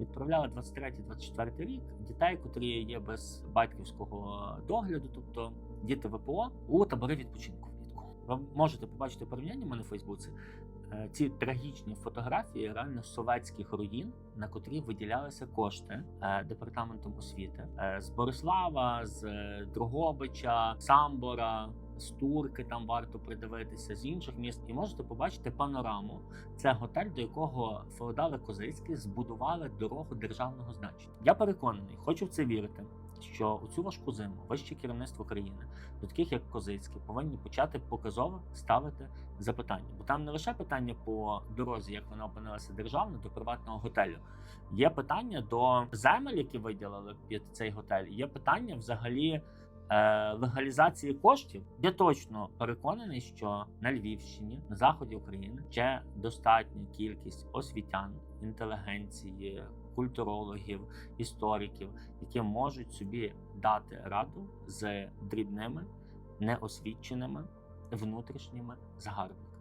відправляли 23-24 рік дітей, котрі є без батьківського догляду, тобто діти ВПО, у табори відпочинку. Ви можете побачити порівняння в мене в Фейсбуці. Е, Ці трагічні фотографії реально совєтських руїн, на котрі виділялися кошти е, департаментом освіти е, з Борислава, з Дрогобича, Самбора, з Турки. Там варто придивитися з інших міст, і можете побачити панораму. Це готель, до якого феодали Козицькі збудували дорогу державного значення. Я переконаний, хочу в це вірити. Що у цю важку зиму вище керівництво країни до таких як Козицькі повинні почати показово ставити запитання, бо там не лише питання по дорозі, як вона опинилася державно до приватного готелю. Є питання до земель, які виділили під цей готель. Є питання взагалі легалізації коштів. Я точно переконаний, що на Львівщині, на заході України, ще достатня кількість освітян, інтелігенції, культурологів, істориків, які можуть собі дати раду з дрібними, неосвіченими внутрішніми загарбниками.